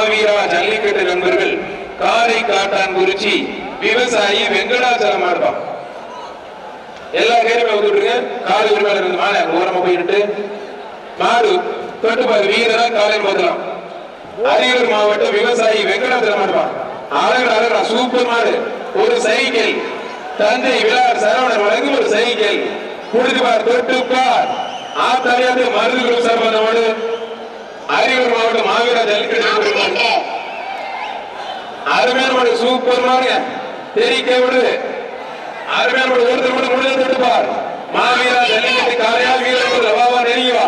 மாவீரா ஜல்லிக்கட்டு நண்பர்கள் காரை காட்டான் குறிச்சி விவசாயி வெங்கடாச்சலம் ஆடுவான். எல்லா கேருமே வந்துட்டுருங்க காலை உரிமையாளர் இருந்து மாலை அங்க ஓரமா போயிட்டு மாடு தொட்டுப்பாரு வீரரா காலையில் போதலாம் அரியலூர் மாவட்டம் விவசாயி வெங்கடாச்சலம் ஆடுவான். அழகா அழகா சூப்பர் மாடு. ஒரு சைக்கிள். தந்தை விழார் சரவணர் வழங்கும் ஒரு சைக்கிள். குடிதுபார் தொட்டுப்பார் ஆத்தாரியாவது மருதுகுரு சர்வனோடு அரியலூர் மாவட்டம் மாவீரா ஜல்லிக்கட்டு அருமையான சூப்பர் மாடு. தெரிக்க விடு அருமையான ஒருத்தர் மட்டும் முடிஞ்ச தட்டுப்பார் மாவீரா ஜல்லிக்கட்டு காலையா வீரர்கள் ரவாவா நெருங்கி வா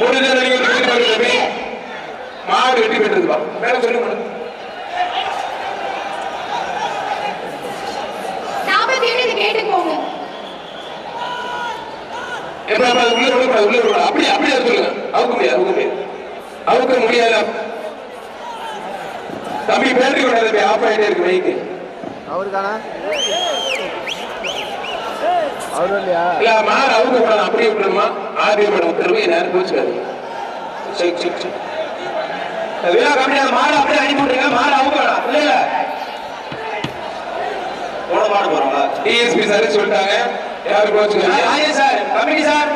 முடிஞ்ச வந்து வெற்றி பெற்று தம்பி. மாடு வெற்றி பெற்றது. வா. மேல சொல்லுங்க மேடம். இது கேட்டுக்கோங்க எப்ப எப்ப அது உள்ள உள்ள அப்படியே அப்படியே சொல்லுங்க. அவுக்க முடியாது அவுக்க முடியாது. அவுக்க முடியாது தம்பி பேட்டரி கொண்டாது தம்பி ஆஃப் ஆயிட்டே இருக்கு மைக்கு அவருக்கானா அவரும் இல்லையா இல்ல மாடு அவுக்க கூடாது அப்படியே விட்டுருமா மேடம் உத்தரவு நேரம் போச்சுக்காது சரி சரி சரி அது விழா கம்மியா மாடு அப்படியே அனுப்பி விட்டுருங்க மாடு அவுக்க வேணாம் இல்ல இல்ல போன மாடு போறோங்களா டிஎஸ்பி சார் சொல்லிட்டாங்க யாரும் போச்சுக்காது ஆயே சார் கமிட்டி சார்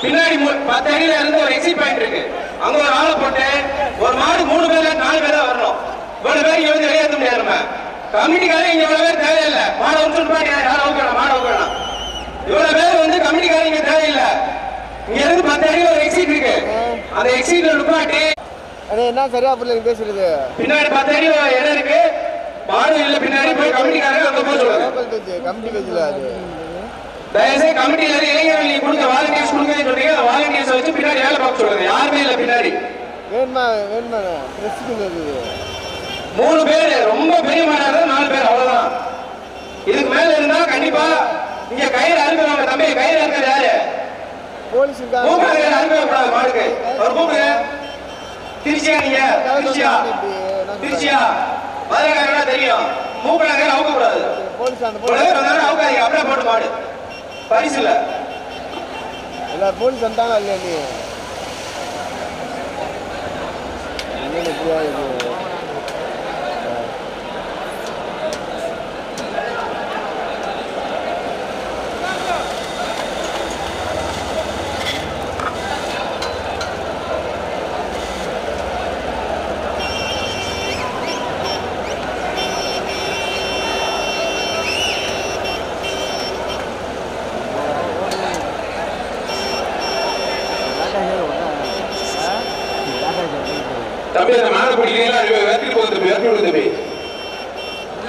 பின்னாடி பத்து அடியில இருந்து ஒரு எக்ஸிட் பாயிண்ட் இருக்கு அங்க ஒரு ஆளை போட்டு ஒரு மாடு மூணு பேர்ல நாலு பேர் தான் வரணும். இவ்வளவு பேர் இங்க வந்து வெளியேற்ற முடியாது நம்ம. கமிட்டிக்காரங்க இங்க இவ்வளவு பேர் தேவையில்லை. மாடை வந்து யாரும் அவுக்கணும் மாடை அவுக்கணும் இவ்வளவு பேர் வந்து கமிட்டிக்காரங்க இங்க தேவையில்லை. இங்க இருந்து பத்து அடியில ஒரு எக்ஸிட் இருக்கு. அந்த எக்ஸிட்ல நிப்பாட்டி அண்ணே என்ன சரியா புரியல பேசுறது பின்னாடி பத்து அடி இடம் இருக்கு. மாடு இல்ல பின்னாடி போய் கமிட்டிக்காரங்க அங்க போக சொல்லுங்க. கமிட்டி பேஜ்ல அது. தயவுசெய்து கமிட்டியில இருந்து இளைஞர்கள் நீங்க கொடுங்க வாலண்டியர்ஸ் கொடுங்கன்னு சொல்றீங்க. அந்த வாலண்டியர்ஸ் வச்சு பின்னாடி வேலை பார்க்க சொல்லுங்க யாருமே இல்ல பின்னாடி. வேணுமா வேணுமா மூணு பேர் ரொம்ப பெரிய இருந்தா நாலு பேர் அவ்வளவுதான். இதுக்கு மேல இருந்தா கண்டிப்பா இங்க கயிறு அறுக்கிறவங்க தம்பி கயிறு அறுக்கிறது யாரு? போலீஸ் இருக்காங்க மூக்கல அறுக்க கூடாது மாடுக்கு ஒரு மூக்கு திருச்சியா நீங்க? திருச்சியா? திருச்சியா? மதுரைக்காரனா தெரியும். மூக்கல கயிறு அவுக்க கூடாது போலீஸ் அந்த போலீஸ். அவுக்காதீங்க அப்படியே போட்டு மாடு. பரிசுல. எல்லா எல்லாரும் போலீஸ் வந்தாங்க இல்லையா நீ என்னன்னு இப்படியா இது தம்பி அந்த மாடு பிடிக்கலாம் வெற்றிட்டு போகுது தம்பி வெற்றி விடுங்க தம்பி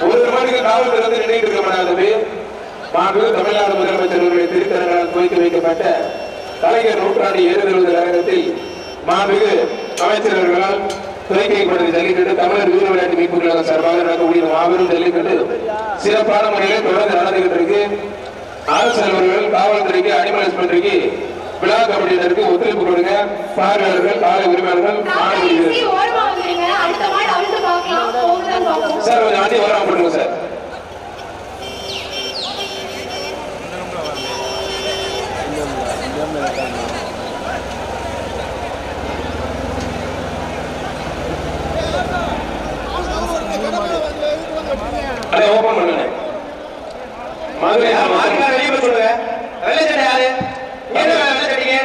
ஒரு மாட்டுக்கு காவல்துறை வந்து நின்றுட்டு இருக்க மாட்டாங்க தம்பி மாண்பு தமிழ்நாடு முதலமைச்சர் அவர்களுடைய திருத்தரங்களால் துவக்கி வைக்கப்பட்ட கலைஞர் நூற்றாண்டு ஏறுதழுவது நகரத்தில் மாண்பு அமைச்சர்களால் அவர்களால் துவக்கி ஜல்லிக்கட்டு தமிழர் வீர விளையாட்டு மீட்புகளாக சார்பாக நடக்கக்கூடிய மாபெரும் ஜல்லிக்கட்டு சிறப்பான முறையில் தொடர்ந்து நடந்துகிட்டு இருக்கு. அரசு அலுவலர்கள் காவல்துறைக்கு அனிமல் ஹஸ்பண்டரிக்கு விழா கமிட்டியினருக்கு ஒத்துழைப்பு கொடுங்க. பார்வையாளர்கள் காலை உரிமையாளர்கள் சார் கொஞ்சம் வண்டி வராம பண்ணுங்க சார் அதை ஓபன் பண்ணுங்க மதுரை மாட்டுக்கார வெளியே போய் சொல்லுங்க வெள்ளை சட்டை யாரு இங்க என்ன வெள்ளை சட்டைங்க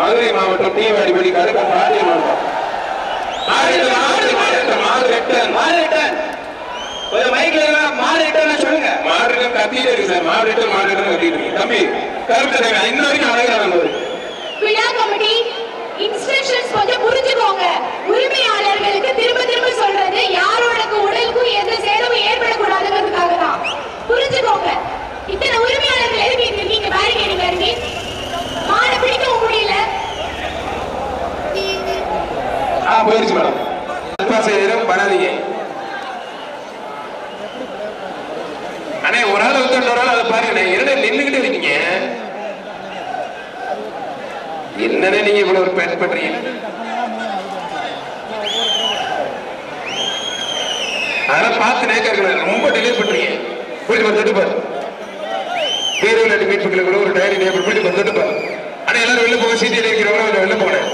மதுரை மாவட்டம் டி வாடிப்படி கடுக்க பாண்டிய மாவட்டம். ரிட்டன் கத்திட்டே இருக்கு சார். மாடு ரிட்டன் கத்திட்டு இருக்கு. தம்பி கருப்பு தலைவன் இன்ன வரைக்கும் அழகான விழா கமிட்டி இன்ஸ்ட்ரக்ஷன்ஸ் கொஞ்சம் புரிஞ்சுக்கோங்க. அண்ணே ஒரு ஆள் அதை பாருங்க நின்றுகிட்டு இருக்கீங்க? நீங்க இவ்வளவு ஒரு பண்றீங்க? அதெல்லாம் பார்த்து நேக்கர்கள் ரொம்ப டிலே பண்றீங்க. போயிட்டு வந்து பாரு. வீர விளையாட்டு ஒரு டைரி நேபர் போயிட்டு வந்து பாரு. ஆனா எல்லாரும் வெளில போக சீட்டில் இருக்கிறவங்க வெளில போனேன்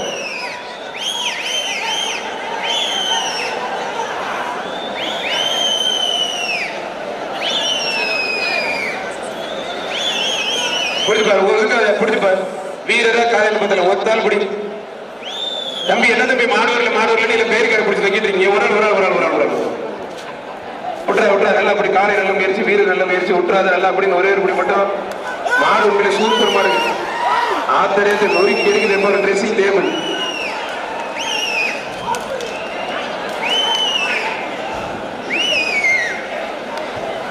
பாரு ஒரு இதுக்கு அதை பிடிச்சு பாரு வீரரா காலையில் ஒத்தால் பிடி தம்பி என்ன தம்பி மாடுவரில் மாடுவரில் இல்ல பேரு கடை பிடிச்சி தங்கிட்டு இருக்கீங்க? ஒரு நாள் ஒரு நாள் ஒரு நாள் ஒரு நாள் ஒரு நாள் விட்டுறா விட்டுறா நல்லா அப்படி காலை நல்ல முயற்சி வீரர் நல்ல முயற்சி. விட்டுறாத நல்லா அப்படின்னு ஒரே ஒரு பிடி மட்டும். மாடு உண்மையில சூப்பர் மாடு. ஆத்தரேத்து நொறுக்கி எடுக்குது என்பவர் ட்ரெஸ்ஸிங் டேபிள்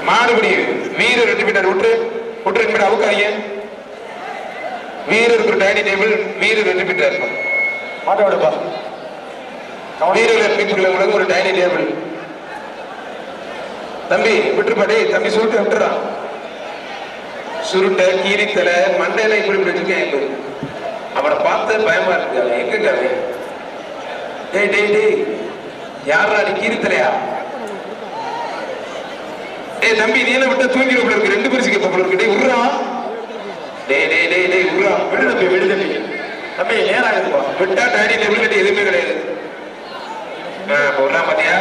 மாடுபிடி வீரர் ரெண்டு மீட்டர். விட்டு விட்டு ரெண்டு மீட்டர். அவுக்காதீங்க. வீரருக்கு டைனிங் டேபிள் வீரர் ரெண்டு மீட்டர் மாட்டோடப்பா வீரர் மீட்டர்ல ஒரு டைனிங் டேபிள் தம்பி விட்டுருப்பா டேய் தம்பி சுருட்ட விட்டுறா சுருட்ட கீரித்தலை மண்டையில இப்படி இப்படி வச்சிருக்கேன் இப்போ அவனை பார்த்து பயமா இருக்கு அவன் எங்க அவன்? டேய் டேய் டேய் யாரா நீ கீரித்தலையா? ஏ தம்பி நீ என்ன விட்டு தூங்கிடுவோம் இருக்கு ரெண்டு பேரும் சிக்க போல இருக்கு. டேய் விடுறான் டேய் டேய் டேய் உர்றா விடு தம்பி விடு தம்பி தம்பி நேரம் ஆகுதுப்பா விட்டா டாடி டேபிள் கட்டி எதுவுமே கிடையாது. ஆ போடலாம் பாத்தியா?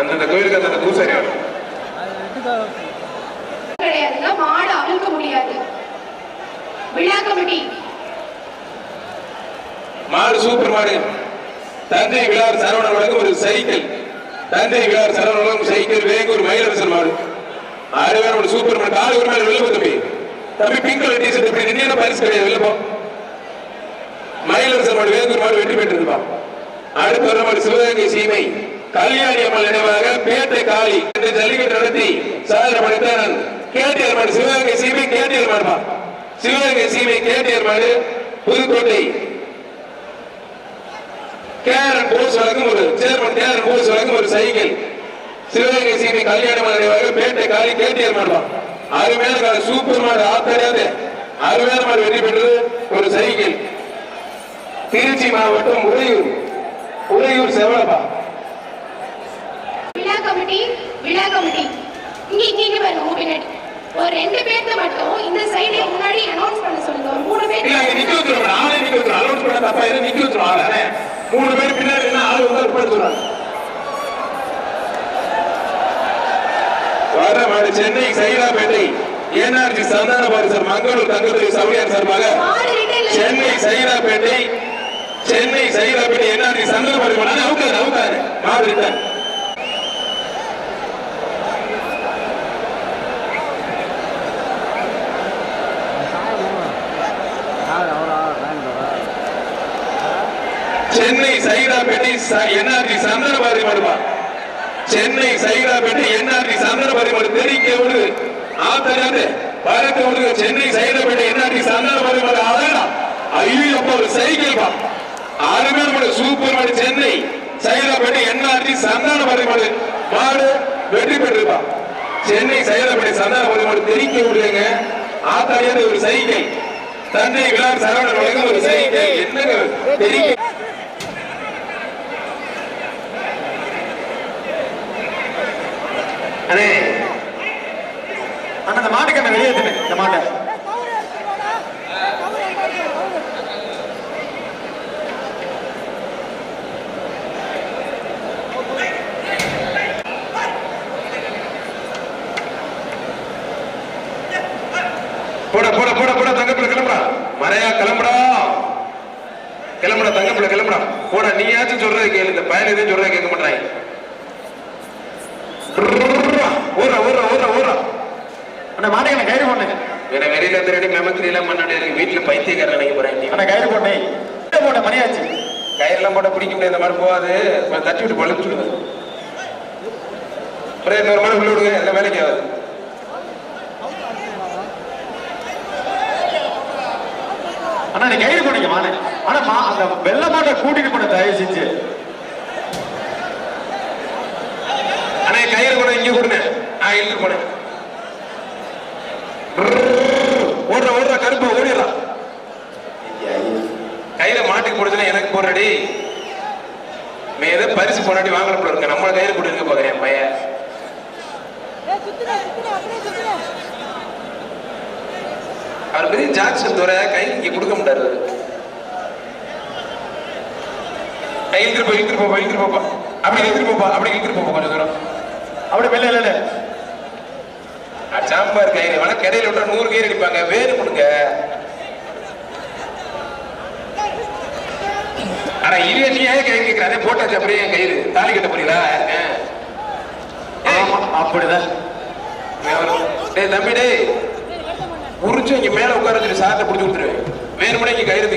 அந்தந்த கோயிலுக்கு அந்தந்த பூசாரி வேணும் கிடையாதுங்க மாடு அவிழ்க்க முடியாது. விழா கமிட்டி. மாடு சூப்பர் மாடு. தந்தை விழார் சரவணன் வழங்கும் ஒரு சைக்கிள். தந்தை விழார் சரவணன் வழங்கும் சைக்கிள். வேங்கூர் மயிலரசன் மாடு. அருமையான ஒரு சூப்பர் மாடு. காலை ஒரு மேல வெளில போ தம்பி. தம்பி பிங்க் கலர் டிஷர்ட் இப்படி என்ன பரிசு கிடையாது வெளில போ. மயிலரசன் மாடு மாடு வெற்றி பெற்றிருப்பா அடுத்த ஒரு சிவகங்கை சீமை. கல்யாணி அம்மன் நினைவாக பேட்டை காளி. என்று ஜல்லிக்கட்டு நடத்தி சாதனை படைத்தான் கேட்டியர் மாடு சிவகங்கை சீமை கேட்டியர் மாடுப்பா சிவகங்கை சீமை கேட்டியர் மாடு புதுக்கோட்டை. கேரன் போஸ் வழங்கும் ஒரு சேர்மன் கேரன் போஸ் வழங்கும் ஒரு சைக்கிள். சிவகங்கை சீமை கல்யாண நினைவாக பேட்டை காளி கேட்டியர் மாடுப்பா அருமையான சூப்பர் மாடு ஆத்தரியாது அருமையான மாடு வெற்றி பெற்றது. ஒரு சைக்கிள். திருச்சி மாவட்டம் உறையூர். உறையூர் செவலப்பா விழா கமிட்டி விழா கமிட்டி. இங்க இங்க இங்க பாருங்க மினிட் ஒரு ரெண்டு பேர்த்த மட்டும் இந்த சைடு முன்னாடி அனௌன்ஸ் பண்ண சொல்லுங்க. ஒரு மூணு பேர். இல்ல நிக்க வச்சிருவோம். ஆளே நிக்க வச்சிருவோம். அலௌன்ஸ் பண்ண தப்பா இருக்கு நிக்க வச்சிருவோம். ஆளே மூணு பேர் பின்னாடி என்ன ஆளு வந்து மாடு சென்னை சைதாப்பேட்டை ஏனார்ஜி சந்தான பாரிசர் மங்களூர் தங்கத்துறை சவுடியார் சார்பாக சென்னை சைதாப்பேட்டை சென்னை சைதாப்பேட்டை என்ஆர்ஜி சந்தன பாரிசர் அவுக்காரு அவுக்காரு மாடு ரிட்டன் சென்னை சைதாப்பேட்டை என்ஆர்டி சந்தனபாரி மடுவா சென்னை சைதாப்பேட்டை என்ஆர்டி சந்தனபாரி மடு தெரிக்க விடு. ஆத்தராது பறக்க சென்னை சைதாப்பேட்டை என்ஆர்டி சந்தனபாரி மடு அழகா. ஐயோ அப்ப ஒரு சைக்கிள் பா. அருமையான சூப்பர் மாடு சென்னை சைதாப்பேட்டை என்ஆர்டி சந்தானபாரி மாடு மாடு வெற்றி பெற்றிருப்பா. சென்னை சைதாப்பேட்டை சந்தானபாரி தெரிக்க விடுங்க. ஆத்தாடியாது ஒரு சைக்கிள். தந்தை விழா சரவணன் ஒரு சைக்கிள். என்னங்க? தெரிக்க அண்ணே அண்ணா அந்த மாட்டுக்கு அந்த வெளியே எடுத்துனேன் இந்த மாட்டை. போட போட போட போட தங்கப்பிள்ள கிளம்புடா. மறையா கிளம்புடா. கிளம்புடா தங்கப்பிள்ள கிளம்புடா. போட நீயாச்சும் சொல்றதை கேளு. இந்த பயன் எதுவும் சொல்றதை கேட்க மாட்டாங்க ஊரா ஊரா ஊரா ஊரா அண்ணா மாட்டுக்கு நான் கயிறு போட்டேன் வேற வெறியில திருடி மெமக்கிரி எல்லாம் பண்ணாடி இருக்கு. வீட்டுல பைத்தியக்காரன் நினைக்க போறேன் நீ. கயிறு போட்டேன் கயிறு போட்டேன் மணியாச்சு. கயிறெல்லாம் போட பிடிக்க முடியாது இந்த மாதிரி போகாது. கொஞ்சம் தட்டி விட்டு பழுத்து விடுங்க அப்புறம் இன்னொரு மாதிரி உள்ள விடுங்க எல்லாம் வேலைக்கு ஆகாது. அண்ணா நீ கயிறு போட்டீங்க மானே ஆனா மா அந்த வெள்ளை மாட்டை கூட்டிட்டு போன தயவு செஞ்சு. கயிறு நான் இழுத்து போனேன் ஓடுற ஓடுற கருப்பு ஓடிடலாம் கையில மாட்டுக்கு போடுதுன்னா எனக்கு போடுறடி நீ ஏதோ பரிசு போனாடி வாங்கல போல இருக்க நம்மள கையில போட்டு இருக்க பாக்குறேன் என் பையன் அவர் பெரிய ஜாக்சன் தவிர கை இங்க கொடுக்க மாட்டாரு கை இழுத்துட்டு போய் இழுத்துட்டு போப்பா இழுத்துட்டு போப்பா அப்படி இழுத்துட்டு போப்பா அப்படி இழுத்துட்டு போப்பா கொஞ்சம் தூரம் அப்படி வெளில இல்லை சாம்பார் கயிறு. வேணா கடையில விட்டா நூறு கயிறு அடிப்பாங்க. வேறு கொடுங்க. ஆனா இது நீ ஏன் கயிறு கேட்கிற அதே போட்டாச்சு அப்படியே கயிறு. தாலி கட்ட போறீங்களா? யாருங்க அப்படிதான். டேய் தம்பி டேய். உரிச்சு இங்க மேல உட்கார வச்சு சார்ட்ட பிடிச்சி கொடுத்துருவேன் வேணுமுனே இங்க கயிறு